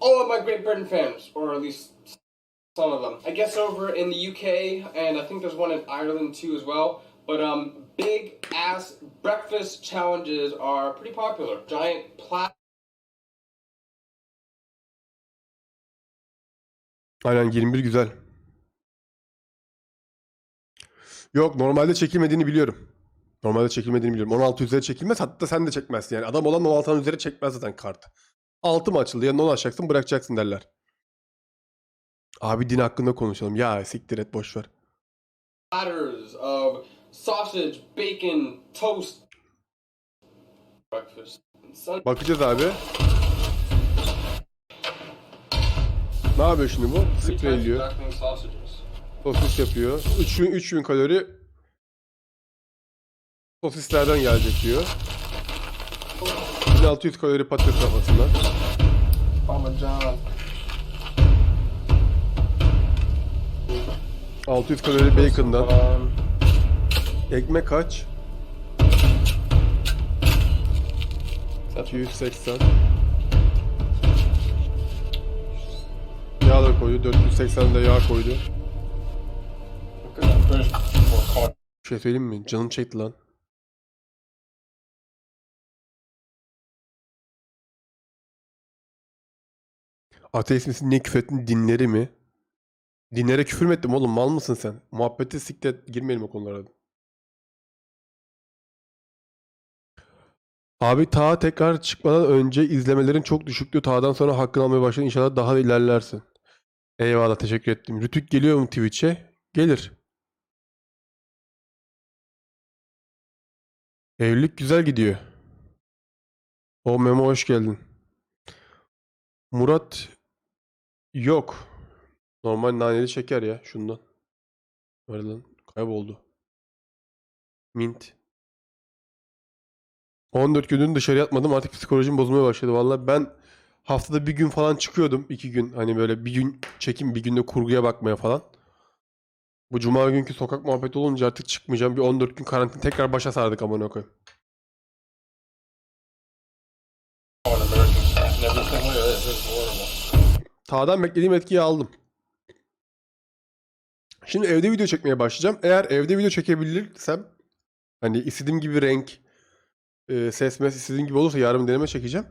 all of my Great Britain fans, or at least some of them. I guess over in the UK, and I think there's one in Ireland too as well. But um, big ass breakfast challenges are pretty popular. Giant plat. Aynen 21 güzel. Yok normalde çekilmediğini biliyorum. Normalde çekilmediğini biliyorum. 16 üzeri çekilmez hatta sen de çekmezsin yani. Adam olan 16'nın üzeri çekmez zaten kart. 6 mı açıldı yanına 10 açacaksın bırakacaksın derler. Abi din hakkında konuşalım. Ya siktir et boş ver. of sausage, bacon, toast. Breakfast. Bakacağız abi. Ne yapıyor şimdi bu? Spreyliyor. Sosis yapıyor. 3000, 3000 kalori sosislerden gelecek diyor. 1600 kalori patates kafasından. Parmesan. 600 kalori bacon'dan. Um, Ekmek kaç? 280. Yağ da koydu. 480 de yağ koydu. Bir şey söyleyeyim mi? Canım çekti lan. Ateist misin? Ne küfrettin? Dinleri mi? Dinlere küfür mü ettim oğlum? Mal mısın sen? Muhabbete siklet girmeyelim o konulara. Abi ta tekrar çıkmadan önce izlemelerin çok düşüktü. Ta'dan sonra hakkını almaya başladın. İnşallah daha da ilerlersin. Eyvallah teşekkür ettim. Rütük geliyor mu Twitch'e? Gelir. Evlilik güzel gidiyor. O Memo hoş geldin. Murat yok. Normal naneli şeker ya şundan. Öyle lan kayboldu. Mint. 14 gündür dışarı yatmadım artık psikolojim bozulmaya başladı. Vallahi ben haftada bir gün falan çıkıyordum. iki gün hani böyle bir gün çekim bir günde kurguya bakmaya falan. Bu cuma günkü sokak muhabbeti olunca artık çıkmayacağım. Bir 14 gün karantin tekrar başa sardık amına koyayım. At this. This is horrible. Tağdan beklediğim etkiyi aldım. Şimdi evde video çekmeye başlayacağım. Eğer evde video çekebilirsem hani istediğim gibi renk, e, ses mes istediğim gibi olursa yarın deneme çekeceğim.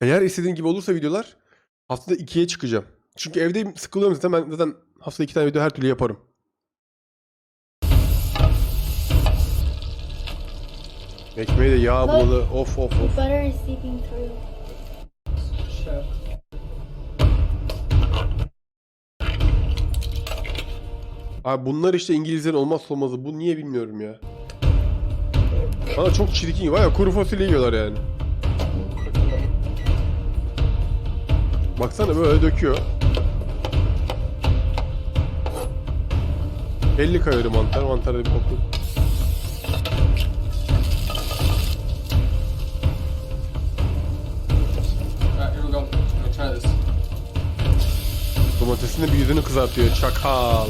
Eğer istediğim gibi olursa videolar haftada ikiye çıkacağım. Çünkü evde sıkılıyorum zaten ben zaten haftada iki tane video her türlü yaparım. Ekmeği de yağ bulalı of of of. Abi bunlar işte İngilizlerin olmazsa olmazı. Bu niye bilmiyorum ya. Bana çok çirkin. Vay ya kuru fasulye yiyorlar yani. Baksana böyle döküyor. 50 kalori mantar. Mantar da bir koku. Alright, here we go. I'm gonna try this. Domatesin de bir yüzünü kızartıyor. Çakal.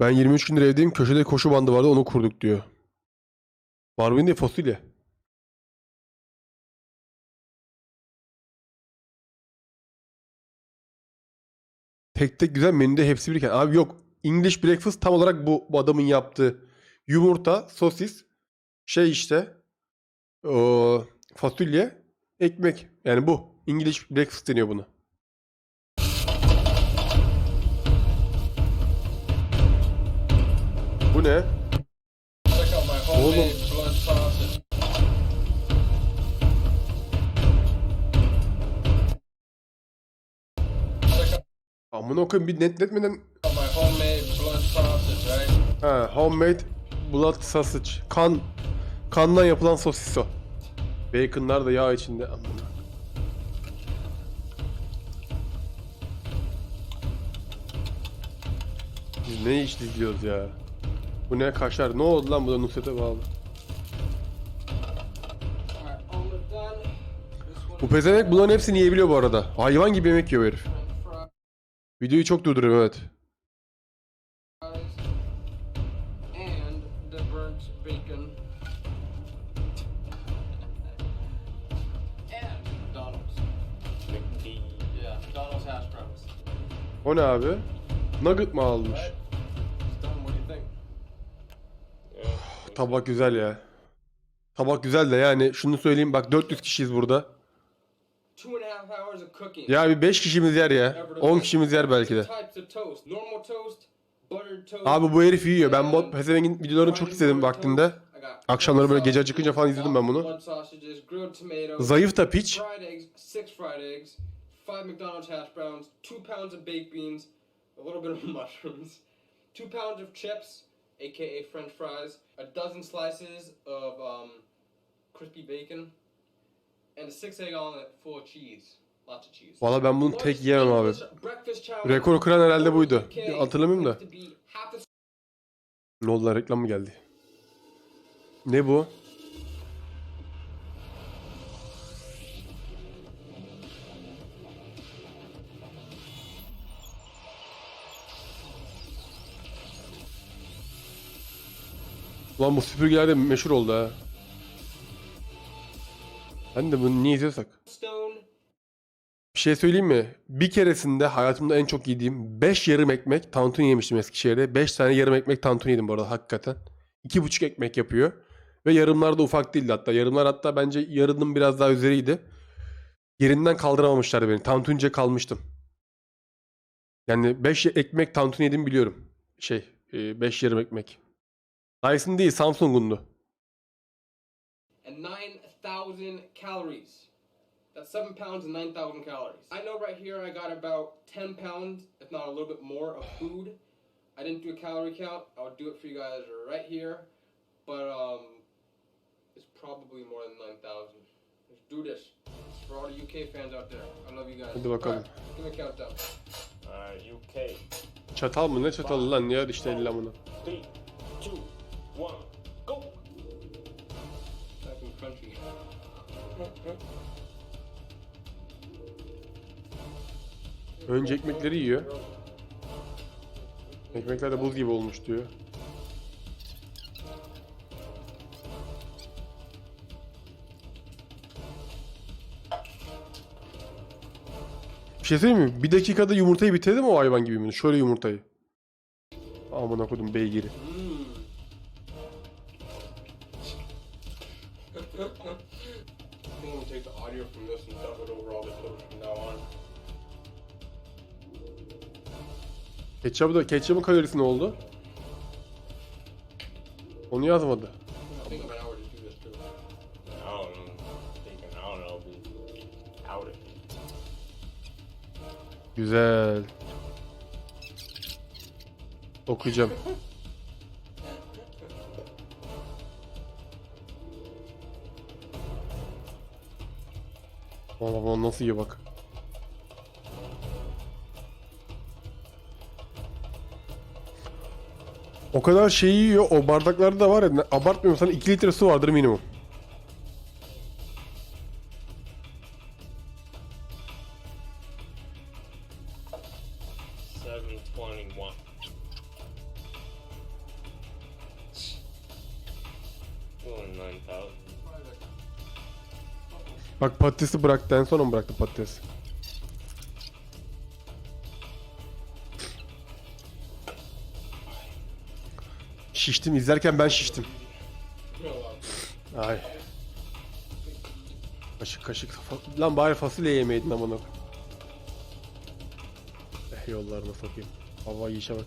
Ben 23 gündür evdeyim. Köşede koşu bandı vardı onu kurduk diyor. Barbie değil fasulye. Tek tek güzel menüde hepsi birken. Abi yok. English breakfast tam olarak bu, bu adamın yaptığı. Yumurta, sosis, şey işte. O fasulye, ekmek. Yani bu. English breakfast deniyor bunu. Ne? Out Amına koyayım bir netletmeden ha homemade blood sausage. Kan kandan yapılan sosis o. Baconlar da yağ içinde. Amına. Biz ne iş izliyoruz ya? Bu ne kaşar? Ne oldu lan bu da Nusret'e bağlı. Bu pezevenk bunların hepsini yiyebiliyor bu arada. Hayvan gibi yemek yiyor herif. Videoyu çok durduruyorum evet. O ne abi? Nugget mı almış? Tabak güzel ya. Tabak güzel de yani şunu söyleyeyim bak 400 kişiyiz burada. Ya bir 5 kişimiz yer ya. 10 kişimiz yer belki de. Abi bu herif yiyor. Ben bu Pezeveng'in videolarını çok izledim vaktinde. Akşamları böyle gece çıkınca falan izledim ben bunu. Zayıf da piç. Aka French fries, a dozen slices of um, crispy bacon, and a six egg omelet full of cheese. Lots of cheese. Valla ben bunu tek yiyemem abi. Rekor kıran herhalde buydu. Hatırlamıyorum da. Ne oldu lan reklam mı geldi? Ne bu? Ulan bu süpürgeler de meşhur oldu ha. Ben de bunu niye izliyorsak. Bir şey söyleyeyim mi? Bir keresinde hayatımda en çok yediğim 5 yarım ekmek tantuni yemiştim Eskişehir'de. 5 tane yarım ekmek tantuni yedim bu arada hakikaten. 2,5 ekmek yapıyor. Ve yarımlar da ufak değildi hatta. Yarımlar hatta bence yarının biraz daha üzeriydi. Yerinden kaldıramamışlardı beni. Tantunice kalmıştım. Yani 5 ekmek tantuni yedim biliyorum. Şey 5 yarım ekmek. Dyson değil Samsung'undu. and 9,000 calories. That's 7 pounds and 9,000 calories. I know right here I got about 10 pounds, if not a little bit more, of food. I didn't do a calorie count. I would do it for you guys right here. But um, it's probably more than 9,000. Let's do this. It's for all the UK fans out there. I love you guys. Hadi bakalım. Alright, give me a countdown. Alright, UK. Çatal mı? Ne çatalı lan? Niye işte elle bunu? Three, two, one, go! Back in country. Önce ekmekleri yiyor. Ekmekler de buz gibi olmuş diyor. Bir şey söyleyeyim mi? Bir dakikada yumurtayı bitirdi mi o hayvan gibi mi? Şöyle yumurtayı. Amına kodum beygiri. Ketçapı da ketçapın kalorisi ne oldu? Onu yazmadı. Güzel. Okuyacağım. Valla bana nasıl iyi bak. O kadar şey yiyor. O bardaklarda da var ya. Abartmıyorum sana 2 litre su vardır minimum. Bak patatesi bıraktı. En son mu bıraktı patatesi? Şiştim. izlerken ben şiştim. Ay. Kaşık kaşık. Lan bari fasulye yemeydin amına. Eh yollarına sokayım. Hava yiyişe bak.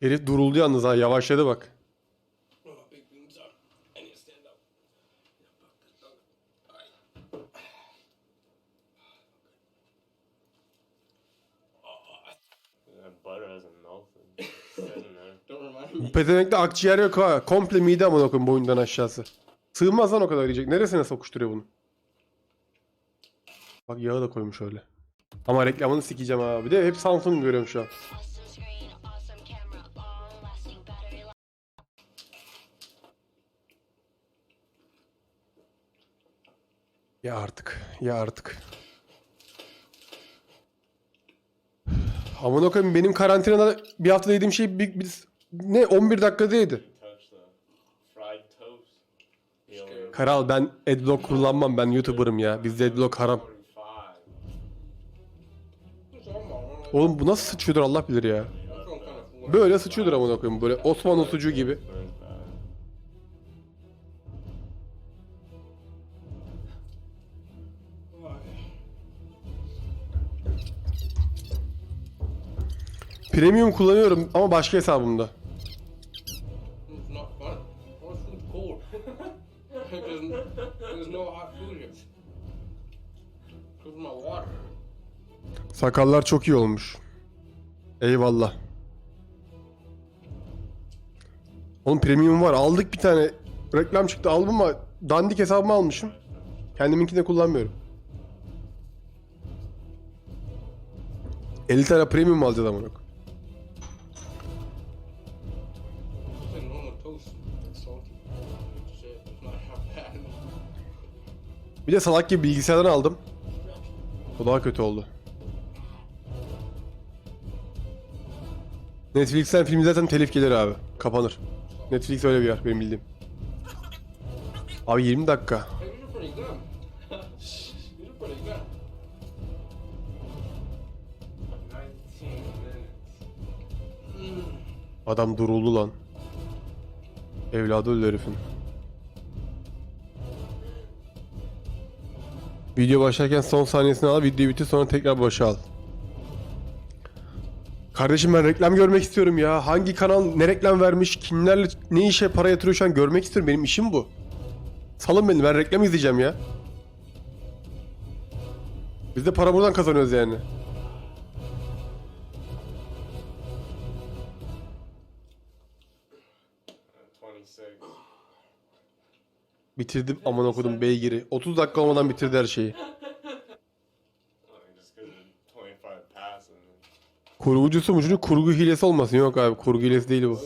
Herif duruldu yalnız ha yavaşladı bak. Pezevenkte akciğer yok ha. Komple mide amına koyayım boyundan aşağısı. Sığmaz lan o kadar yiyecek. Neresine sokuşturuyor bunu? Bak yağı da koymuş öyle. Ama reklamını sikeceğim ha. Bir de hep Samsung görüyorum şu an. Ya artık. Ya artık. Amına koyayım benim karantinada bir hafta yediğim şey bir, bir- ne 11 dakikada yedi. Karal ben adblock kullanmam ben YouTuber'ım ya. Bizde adblock haram. 45. Oğlum bu nasıl sıçıyordur Allah bilir ya. Böyle sıçıyordur amına koyayım böyle Osmanlı sucuğu gibi. Premium kullanıyorum ama başka hesabımda. There's, no hot food here. İs my water. Sakallar çok iyi olmuş. Eyvallah. Oğlum premium var. Aldık bir tane. Reklam çıktı aldım ama dandik hesabımı almışım. Kendiminkini de kullanmıyorum. 50 tane premium alacağız amına koyayım. Bir de salak gibi bilgisayardan aldım. O daha kötü oldu. Netflix'ten film zaten telif gelir abi. Kapanır. Netflix öyle bir yer benim bildiğim. Abi 20 dakika. Hey, these are pretty good. these are pretty good. 19 minutes. Adam duruldu lan. Evladı öldü herifin. Video başlarken son saniyesini al, video bitti sonra tekrar başa al. Kardeşim ben reklam görmek istiyorum ya. Hangi kanal ne reklam vermiş, kimlerle ne işe para yatırıyor şu an görmek istiyorum. Benim işim bu. Salın beni ben reklam izleyeceğim ya. Biz de para buradan kazanıyoruz yani. Bitirdim aman okudum beygiri. 30 dakika olmadan bitirdi her şeyi. Like, just because of 25 passing. Kurgucusu mu çocuk kurgu hilesi olmasın. Yok abi kurgu hilesi değil bu.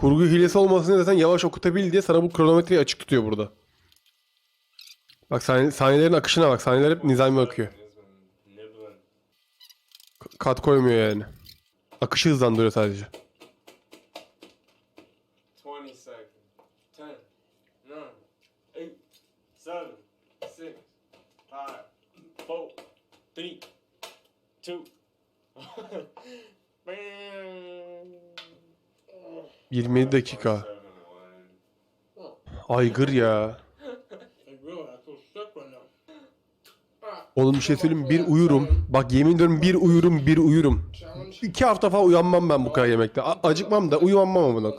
Kurgu hilesi olmasın zaten yavaş okutabil diye sana bu kronometreyi açık tutuyor burada. Bak sahne, sahnelerin akışına bak. Sahneler hep nizami akıyor. Kat koymuyor yani. Akışı hızlandırıyor sadece. 20 seconds. 10, 9, 8, 7, 6, 5, 4, 3, 2, Bam! 27 dakika. 7, 1. Aygır ya. Oğlum bir şey söyleyeyim bir uyurum. Bak yemin ediyorum bir uyurum bir uyurum. İki hafta falan uyanmam ben bu kadar yemekte. A- acıkmam da uyumam ama buna.